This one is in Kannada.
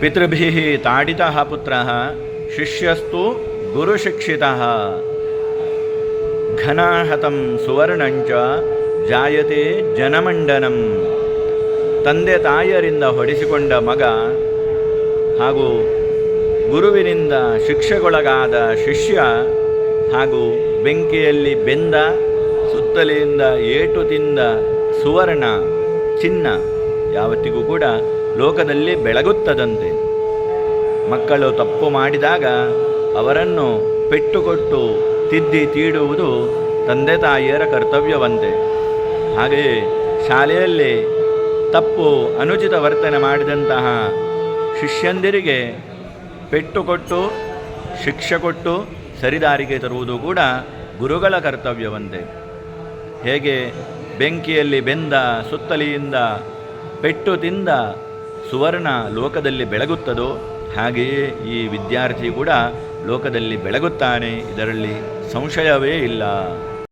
ಪಿತೃಭಿः ತಾಡಿತ ಪುತ್ರ, ಶಿಷ್ಯಸ್ತು ಗುರುಶಿಕ್ಷಿತ. ಘನಾಹತಂ ಸುವರ್ಣಂಚ ಜಾಯತೆ ಜನಮಂಡನಂ. ತಂದೆ ತಾಯಿಯರಿಂದ ಹೊಡೆಸಿಕೊಂಡ ಮಗ ಹಾಗೂ ಗುರುವಿನಿಂದ ಶಿಕ್ಷೆಗೊಳಗಾದ ಶಿಷ್ಯ ಹಾಗೂ ಬೆಂಕಿಯಲ್ಲಿ ಬೆಂದ ಸುತ್ತಲೆಯಿಂದ ಏಟು ತಿಂದ ಸುವರ್ಣ ಚಿನ್ನ ಯಾವತ್ತಿಗೂ ಕೂಡ ಲೋಕದಲ್ಲಿ ಬೆಳಗುತ್ತದಂತೆ. ಮಕ್ಕಳು ತಪ್ಪು ಮಾಡಿದಾಗ ಅವರನ್ನು ಪೆಟ್ಟುಕೊಟ್ಟು ತಿದ್ದಿ ತೀಡುವುದು ತಂದೆ ತಾಯಿಯರ ಕರ್ತವ್ಯವಂತೆ. ಹಾಗೆಯೇ ಶಾಲೆಯಲ್ಲಿ ತಪ್ಪು ಅನುಚಿತ ವರ್ತನೆ ಮಾಡಿದಂತಹ ಶಿಷ್ಯಂದಿರಿಗೆ ಪೆಟ್ಟು ಕೊಟ್ಟು ಶಿಕ್ಷೆ ಕೊಟ್ಟು ಸರಿದಾರಿಗೆ ತರುವುದು ಕೂಡ ಗುರುಗಳ ಕರ್ತವ್ಯವಂತೆ. ಹೇಗೆ ಬೆಂಕಿಯಲ್ಲಿ ಬೆಂದ ಸುತ್ತಲಿಯಿಂದ ಪೆಟ್ಟು ತಿಂದ ಸುವರ್ಣ ಲೋಕದಲ್ಲಿ ಬೆಳಗುತ್ತದೋ ಹಾಗೆಯೇ ಈ ವಿದ್ಯಾರ್ಥಿ ಕೂಡ ಲೋಕದಲ್ಲಿ ಬೆಳಗುತ್ತಾನೆ. ಇದರಲ್ಲಿ ಸಂಶಯವೇ ಇಲ್ಲ.